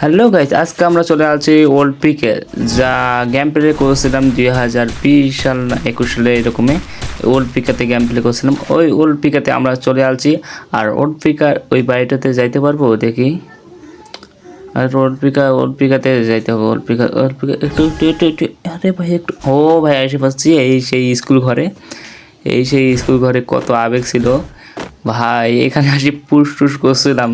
Hello guys আজকে আমরা চলে আসছি ওল্ড পিকে যা গেম প্লে করেছিলাম দুই হাজার বিশ সাল না একুশ সালে এরকমই। ওল্ড পিকাতে গেম প্লে করেছিলাম। ওই ওল্ড পিকাতে আমরা চলে আসছি আর ওল্ড পিকার ওই বাড়িটাতে যাইতে পারব দেখি। আর ওল্ড পিকা ওল্ড পিকাতে যাইতে হবে ওল্ড পিকা ওল্ড পিকা একটু একটু একটু একটু, আরে ভাই, একটু, ও ভাই, এসে পাচ্ছি এই সেই স্কুল ঘরে। এই সেই স্কুল ঘরে কত আবেগ ছিল। ভাই, এখানে আসি পুশ টুস করছিলাম।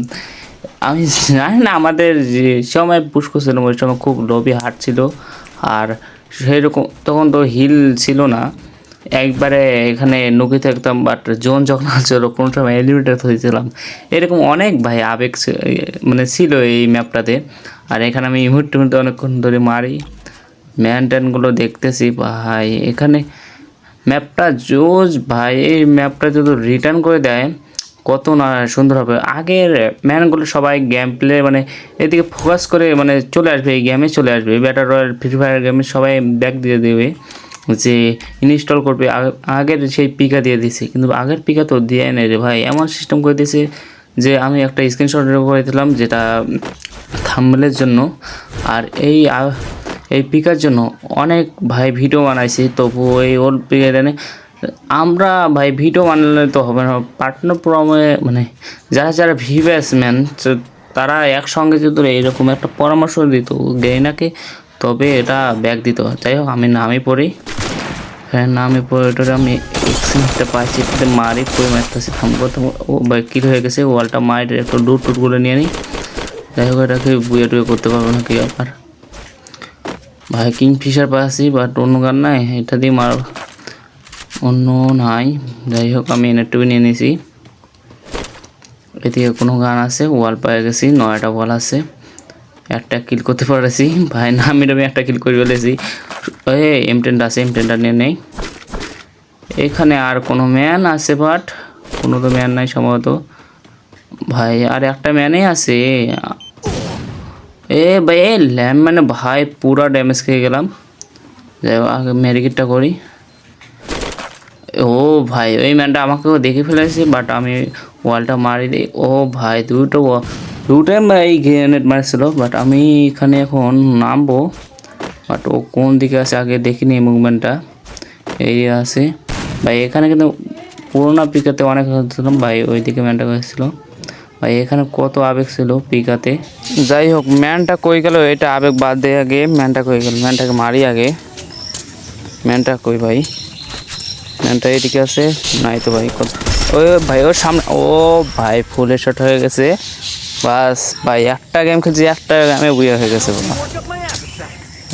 আমি জানি না, আমাদের যে সময় পুশ করছিলাম ওই সময় খুব লোভি হাট ছিল। আর সেই রকম তখন তো হিল ছিল না। একবারে এখানে নুকি থাকতাম বাট জোন যখন ছিল কোনো সময় এলিভেটার হয়েছিলাম এরকম অনেক ভাই আবেগ মানে ছিল এই ম্যাপটাতে আর এখানে আমি ইমুট টিমুটে অনেকক্ষণ ধরে মারি। ম্যান ট্যানগুলো দেখতেছি, ভাই। এখানে ম্যাপটা জোজ ভাই। এই ম্যাপটা যদি রিটার্ন করে দেয় কত না সুন্দর হবে। আগের ম্যানগুলো সবাই গেম প্লে মানে এদিকে ফোকাস করে মানে চলে আসবে, এই গেমে চলে আসবে। ব্যাটার রয়্যাল ফ্রি ফায়ার গেমে সবাই ব্যাক দিয়ে দেবে যে ইনস্টল করবে। আগে- আগের সেই পিকা দিয়ে দিছে। কিন্তু আগের পিকা তো দিয়ে নেই রে ভাই। এমন সিস্টেম করে দিয়েছে যে আমি একটা স্ক্রিনশট করে দিলাম যেটা থাম্বনেলের জন্য। আর এই এই পিকার জন্য অনেক ভাই ভিডিও বানাইছি। তবু এই ওল্ড পিকার আমরা ভাই ভিডিও বানালে তো হবে না। পার্টনার প্রমে মানে যারা যারা ভিভ্যাসম্যান তারা একসঙ্গে যদি এইরকম একটা পরামর্শ দিত গেইনাকে, তবে এটা ব্যাগ দিত। যাই হোক, আমি নামে পড়ি। হ্যাঁ নামে পড়ে ওটা আমি এক্সিমেন্টটা পাইছি এটাতে মারি পড়ে মারতেছি, থামবো ও ভাই কিল হয়ে গেছে? ওয়ালটা মায়ের একটু ডুট টুট করে নিয়ে নিই যাই হোক এটাকে বুয়ে টুয়ে করতে পারব না, কি ব্যাপার? ভাই কিং ফিশার পাচ্ছি বাট অন্য গান নাই, এটা দিয়ে মার অন্য নাই। যাই হোক আমি এনএটুবি নিয়ে নিয়েছি এদিকে কোনো গান আছে ওয়াল পেয়ে গেছি নয়টা বল আছে। একটা কিল করতে পারেছি। ভাই না আমি আমি একটা কিল করে ফেলেছি। এ এম টেনটা আছে এম টেনটা নিয়ে নেই। এখানে আর কোনো ম্যান আছে বাট কোনো তো ম্যান নাই সম্ভবত। ভাই আর একটা ম্যানই আছে। এ ভাই এ ল্যাম মানে ভাই পুরা ড্যামেজ খেয়ে গেলাম। যাই হোক, আগে মেরিকেটটা করি। ও ভাই, ওই ম্যানটা আমাকেও দেখে ফেলেছে বাট আমি ওয়ালটা মারি দিই ও ভাই, দুটো দুটাই এই গ্রেনেড মারছিল বাট আমি এখানে এখন নামবো। বাট ও কোন দিকে আছে আগে দেখিনি মুভমেন্টটা এই আছে। ভাই, এখানে কিন্তু পুরোনো পিকাতে অনেক ভাই ওই দিকে ম্যানটা হয়েছিল ভাই, এখানে কত আবেগ ছিল পিকাতে। যাই হোক, ম্যানটা কই গেল? এটা আবেগ বাদ দিয়ে আগে ম্যানটা কই গেল? ম্যানটাকে মারি আগে। ম্যানটা কই ভাই? ম্যানটা এদিকে আছে। নাই তো ভাই ওই ভাই ওর সামনে ও ভাই ফুল শট হয়ে গেছে। বাস, ভাই, একটা গেম খেলছি, একটা গেমে বুয়া হয়ে গেছে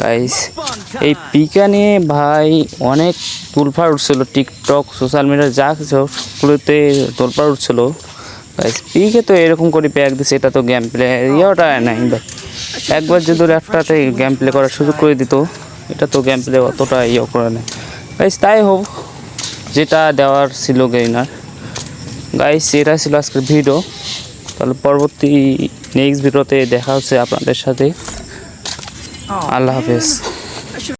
গাইস এই পিকা নিয়ে ভাই অনেক তুলফার উঠছিল। টিকটক সোশ্যাল মিডিয়া যা কিছু সবগুলোতে তোলফার উঠছিল। গাইস পিকে তো এরকম করে প্যাক দিছে, এটা তো গেম প্লে ইয়েটা নাই ভাই। একবার যদি একটাতে গেম প্লে করার সুযোগ করে দিত, এটা তো গেম প্লে অতটা ইয়ে করে নেয় গাইস তাই হোক যেটা দেওয়ার ছিল গেইনার গাইস এটা ছিল আজকের ভিডিও তাহলে পরবর্তী নেক্সট ভিডিওতে দেখা হচ্ছে আপনাদের সাথে। আল্লাহ হাফেজ।